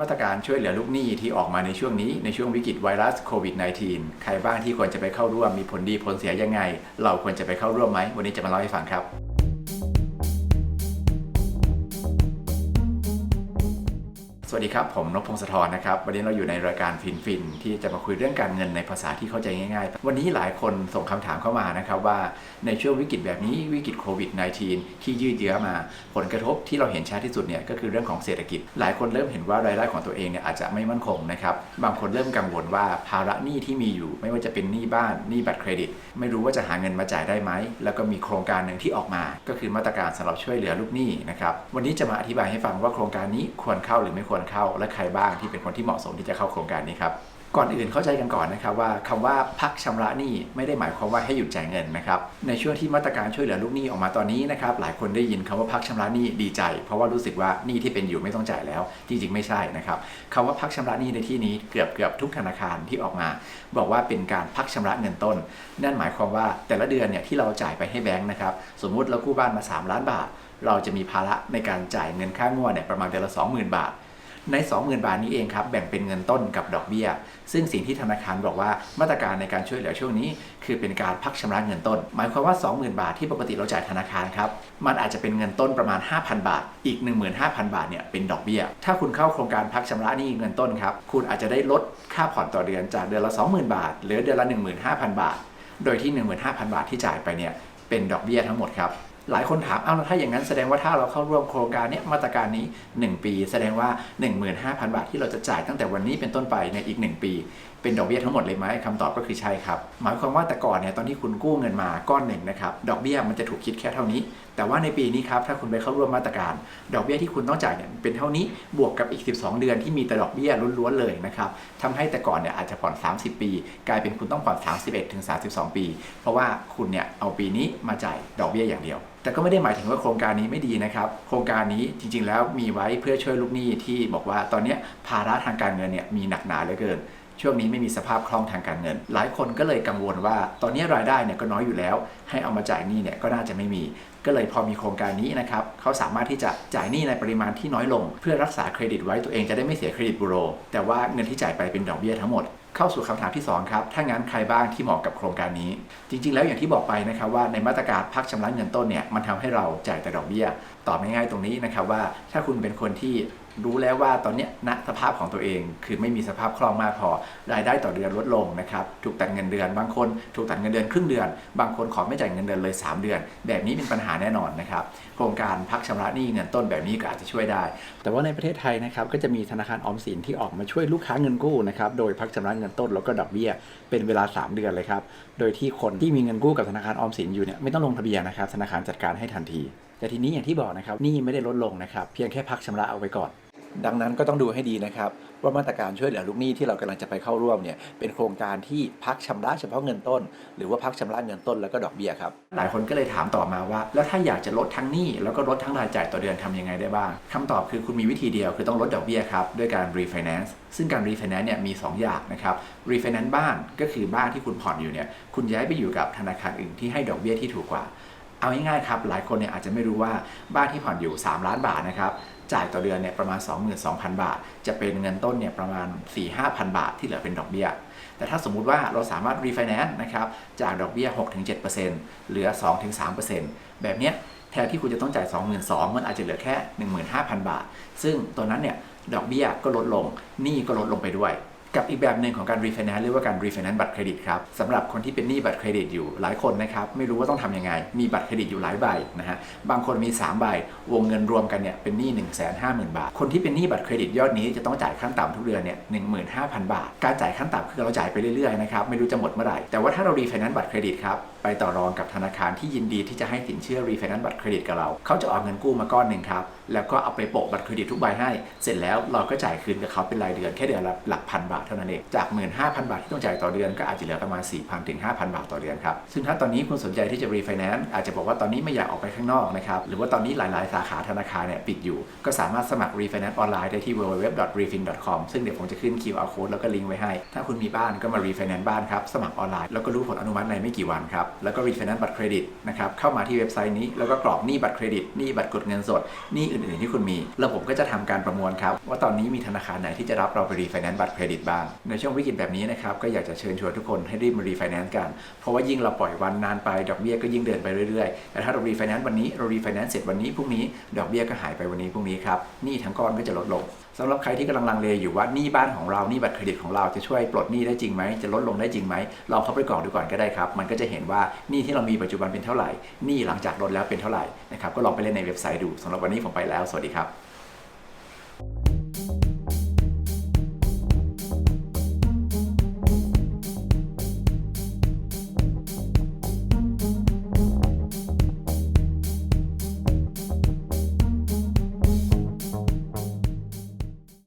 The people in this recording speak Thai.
มาตรการช่วยเหลือลูกหนี้ที่ออกมาในช่วงนี้ในช่วงวิกฤตไวรัสโควิด -19 ใครบ้างที่ควรจะไปเข้าร่วมมีผลดีผลเสียยังไง เราควรจะไปเข้าร่วมไหม วันนี้จะมาเล่าให้ฟังครับ วัสดีครับ ผมนพพงศธรนะครับ วันนี้เราอยู่ในรายการฟินฟินที่จะมาคุยเรื่องการเงินในภาษาที่เข้าใจง่าย ๆ วันนี้หลายคนส่งคำถามเข้ามานะครับว่าในช่วงวิกฤตแบบนี้วิกฤตโควิด -19 ที่ยืดเยื้อมา ผลกระทบที่เราเห็นชัดที่สุดเนี่ยก็คือเรื่องของเศรษฐกิจ หลายคนเริ่มเห็นว่ารายได้ของตัวเองเนี่ยอาจจะไม่มั่นคงนะครับบางคนเริ่มกังวลว่าภาระหนี้ที่มีอยู่ ไม่ว่าจะเป็นหนี้บ้านหนี้บัตรเครดิต ไม่รู้ว่าจะหาเงินมาจ่ายได้ไหมแล้วก็มีโครงการหนึ่งที่ออกมา ก็คือมาตรการสำหรับช่วยเหลือลูกหนี้นะครับวันนี้จะมาอธิบายให้ฟังว่าโครงการนี้ควรเข้าหรือไม่ควรเข้าและใครบ้างที่เป็นคนที่เหมาะสมที่จะเข้าโครงการนี้ครับก่อนอื่นเข้าใจกันก่อนนะครับว่าคำว่าพักชำระหนี้ไม่ได้หมายความว่าให้หยุดจ่ายเงินนะครับในช่วงที่มาตรการช่วยเหลือลูกหนี้ออกมาตอนนี้นะครับหลายคนได้ยินคำว่าพักชำระหนี้ดีใจ เพราะว่ารู้สึกว่าหนี้ที่เป็นอยู่ไม่ต้องจ่ายแล้ว จริงๆไม่ใช่นะครับคำว่าพักชำระหนี้ในที่นี้เกือบเกือบทุกธนาคารที่ออกมา บอกว่าเป็นการพักชำระเงินต้น นั่นหมายความว่าแต่ละเดือนเนี่ยที่เราจ่ายไปให้แบงค์นะครับสมมุติเรากู้บ้านมา 3 ล้านบาท เราจะมีภาระในการจ่ายเงินค่างวดเนี่ยประมาณเดือนละ20,000 บาท ใน 20,000 บาทนี้เองครับแบ่งเป็นเงินต้นกับดอกเบี้ย ซึ่งสิ่งที่ธนาคารบอกว่ามาตรการในการช่วยเหลือช่วงนี้ คือเป็นการพักชำระเงินต้น หมายความว่า 20,000 บาทที่ปกติเราจ่ายธนาคารครับมันอาจจะเป็นเงินต้นประมาณ 5,000 บาท อีก 15,000 บาทเนี่ยเป็นดอกเบี้ย ถ้าคุณเข้าโครงการพักชำระหนี้เงินต้นครับคุณอาจจะได้ลดค่าผ่อนต่อเดือนจากเดือนละ 20,000 บาทเหลือเดือนละ 15,000 บาท โดยที่ 15,000 บาทที่จ่ายไปเนี่ยเป็นดอกเบี้ยทั้งหมดครับ หลายคนถามเอ้าแล้วถ้าอย่างนั้นแสดงว่าถ้าเราเข้าร่วมโครงการนี้มาตรการนี้ 1 ปี แสดงว่า 15,000 บาทที่เราจะจ่ายตั้งแต่วันนี้เป็นต้นไปในอีก 1 ปี เป็นดอกเบี้ยทั้งหมดเลยไหมคำตอบก็คือใช่ครับ หมายความว่าแต่ก่อนเนี่ยตอนที่คุณกู้เงินมาก้อนหนึ่งนะครับดอกเบี้ยมันจะถูกคิดแค่เท่านี้ แต่ว่าในปีนี้ครับถ้าคุณไปเข้าร่วมมาตรการ ดอกเบี้ยที่คุณต้องจ่ายเนี่ยเป็นเท่านี้บวกกับอีก 12 เดือนที่มีแต่ดอกเบี้ยล้วนๆเลยนะครับทำให้แต่ก่อนเนี่ยอาจจะผ่อน 30 ปี กลายเป็นคุณต้องผ่อน 31ถึง32 ปี เพราะว่าคุณเนี่ยเอาปีนี้มาจ่ายดอกเบี้ยอย่างเดียว แต่ก็ไม่ได้หมายถึงว่าโครงการนี้ไม่ดีนะครับ โครงการนี้จริงๆ แล้วมีไว้เพื่อช่วยลูกหนี้ที่บอกว่าตอนนี้ภาระทางการเงินเนี่ยมีหนักหนาเหลือเกิน ช่วงนี้ไม่มีสภาพคล่องทางการเงิน หลายคนก็เลยกังวลว่า ตอนนี้รายได้เนี่ยก็น้อยอยู่แล้ว ให้เอามาจ่ายหนี้เนี่ยก็น่าจะไม่มี ก็เลยพอมีโครงการนี้นะครับเขาสามารถที่จะจ่ายหนี้ในปริมาณที่น้อยลง เพื่อรักษาเครดิตไว้ตัวเองจะได้ไม่เสียเครดิตบูโร แต่ว่าเงินที่จ่ายไปเป็นดอกเบี้ยทั้งหมด เข้าสู่คำถามที่ 2 ครับ ถ้างั้นใครบ้างที่เหมาะกับโครงการนี้ จริง ๆ แล้วอย่างที่บอกไปนะครับว่าในมาตรการพักชำระเงินต้นเนี่ยมันทำให้เราจ่ายแต่ดอกเบี้ย ตอบง่ายๆตรงนี้นะครับว่าถ้าคุณเป็นคนที่ รู้แล้วว่าตอนนี้ณสภาพของตัวเอง คือไม่มีสภาพคล่องมากพอรายได้ต่อเดือนลดลงนะครับถูกตัดเงินเดือน บางคนถูกตัดเงินเดือนครึ่งเดือน บางคนขอไม่จ่ายเงินเดือนเลย 3 เดือน แบบนี้เป็นปัญหาแน่นอนนะครับโครงการพักชำระหนี้เงินต้นแบบนี้ก็อาจจะช่วยได้ แต่ว่าในประเทศไทยนะครับก็จะมีธนาคารออมสินที่ออกมาช่วยลูกค้าเงินกู้นะครับโดยพักชำระเงินต้นแล้วก็ดอกเบี้ยเป็นเวลา 3 เดือนเลยครับโดยที่คนที่มีเงินกู้กับธนาคารออมสินอยู่เนี่ยไม่ต้องลงทะเบียนนะครับธนาคารจัดการให้ทันที แต่ทีนี้อย่างที่บอกนะครับนี่ไม่ได้ลดลงนะครับเพียงแค่พักชำระเอาไว้ก่อน ดังนั้นก็ต้องดูให้ดีนะครับ ว่ามาตรการช่วยเหลือลูกหนี้ที่เรากำลังจะไปเข้าร่วมเนี่ยเป็นโครงการที่พักชำระเฉพาะเงินต้น หรือว่าพักชำระเงินต้นแล้วก็ดอกเบี้ยครับหลายคนก็เลยถามต่อมาว่า แล้วถ้าอยากจะลดทั้งหนี้แล้วก็ลดทั้งรายจ่ายต่อเดือนทำยังไงได้บ้างคำตอบคือคุณมีวิธีเดียวคือต้องลดดอกเบี้ยครับด้วยการ refinance ซึ่งการ refinance เนี่ยมี 2 อย่างนะครับ refinance บ้านก็คือบ้านที่คุณผ่อนอยู่เนี่ยคุณย้ายไปอยู่กับธนาคารอื่นที่ให้ดอกเบี้ยที่ถูกกว่า เอาง่ายๆครับ หลายคนเนี่ยอาจจะไม่รู้ว่าบ้านที่ผ่อนอยู่ 3 ล้านบาทนะครับจ่ายต่อเดือนเนี่ยประมาณ 22,000 บาท จะเป็นเงินต้นเนี่ยประมาณ 4-5,000 บาทที่เหลือเป็นดอกเบี้ย แต่ถ้าสมมุติว่าเราสามารถ refinance นะครับจากดอกเบี้ย 6-7%เหลือ 2-3%แบบเนี้ยแทนที่คุณจะต้องจ่าย 22,000มันอาจจะเหลือแค่ 15,000 บาท ซึ่งตัวนั้นเนี่ยดอกเบี้ยก็ลดลงหนี้ก็ลดลงไปด้วย กับอีกแบบหนึ่งของการ refinance เรียกว่าการ refinance บัตรเครดิตครับสำหรับคนที่เป็นหนี้บัตรเครดิตอยู่หลายคนนะครับไม่รู้ว่าต้องทำยังไง มีบัตรเครดิตอยู่หลายใบนะฮะบางคนมี 3 ใบ วงเงินรวมกันเนี่ยเป็นหนี้ 1 5 0 0 0 0 บาท คนที่เป็นหนี้บัตรเครดิตยอดนี้จะต้องจ่ายขั้นต่ำทุกเดือนเนี่ย15,000บาท การจ่ายขั้นต่ำคือเราจ่ายไปเรื่อยๆนะครับไม่รู้จะหมดเมื่อไหร่แต่ว่าถ้าเรา refinance บัตรเครดิตครับไปต่อรองกับธนาคารที่ยินดีที่จะให้สินเชื่อ refinance บัตรเครดิตกับเราเขาจะออกเงินกู้มาก้อนหนึ่งครับแล้วก็เอาไปโปะบัตรเครดิตทุกใบให้ เสร็จแล้วเราก็จ่ายคืนกับเขาเป็นรายเดือนแค่เดือนละหลักพันบาทเท่านั้นเอง จาก 15,000 บาทที่ต้องจ่ายต่อเดือนก็อาจจะเหลือประมาณ 4,000 ถึง 5,000 บาทต่อเดือนครับ ซึ่งถ้าตอนนี้คุณสนใจที่จะรีไฟแนนซ์อาจจะบอกว่าตอนนี้ไม่อยากออกไปข้างนอกนะครับ หรือว่าตอนนี้หลายๆ สาขาธนาคารเนี่ยปิดอยู่ ก็สามารถสมัครรีไฟแนนซ์ออนไลน์ได้ที่ www.refin.com ซึ่งเดี๋ยวผมจะขึ้น QR code แล้วก็ลิงก์ไว้ให้ ถ้าคุณมีบ้านก็มารีไฟแนนซ์บ้านครับ สมัครออนไลน์แล้วก็รู้ผลอนุมัติในไม่กี่วันครับ แล้วก็รีไฟแนนซ์บัตรเครดิตนะครับ เข้ามาที่เว็บไซต์นี้แล้วก็กรอกหนี้บัตรเครดิตหนี้บัตรกดเงินสดหนี้อื่น ๆที่คุณมี แล้วผมก็จะทำการประมวลครับว่าตอนนี้มีธนาคารไหนที่จะรับเราไปรีไฟแนนซ์บัตรเครดิตบ้างในช่วงวิกฤตแบบนี้นะครับก็อยากจะเชิญชวนทุกคนให้รีบมารีไฟแนนซ์กัน เพราะว่ายิ่งเราปล่อยวันนานไปดอกเบี้ยก็ยิ่งเดินไปเรื่อยๆ แต่ถ้าเรารีไฟแนนซ์วันนี้เรารีไฟแนนซ์เสร็จวันนี้พรุ่งนี้ดอกเบี้ยก็หายไปวันนี้พรุ่งนี้ครับหนี้ทั้งก้อนก็จะลดลงสำหรับใครที่กำลังลังเลอยู่ว่าหนี้บ้านของเราหนี้บัตรเครดิตของเราจะช่วยปลดหนี้ได้จริงไหมจะลดลงได้จริงไหมลองเข้าไปกรอกดูก่อนก็ได้ครับ มันก็จะเห็นว่าหนี้ที่เรามีปัจจุบันเป็นเท่าไหร่หนี้หลังจากลดแล้วเป็นเท่าไหร่นะครับก็ลองไปเล่นในเว็บไซต์ดูสำหรับวันนี้ผมไปแล้ว สวัสดีครับ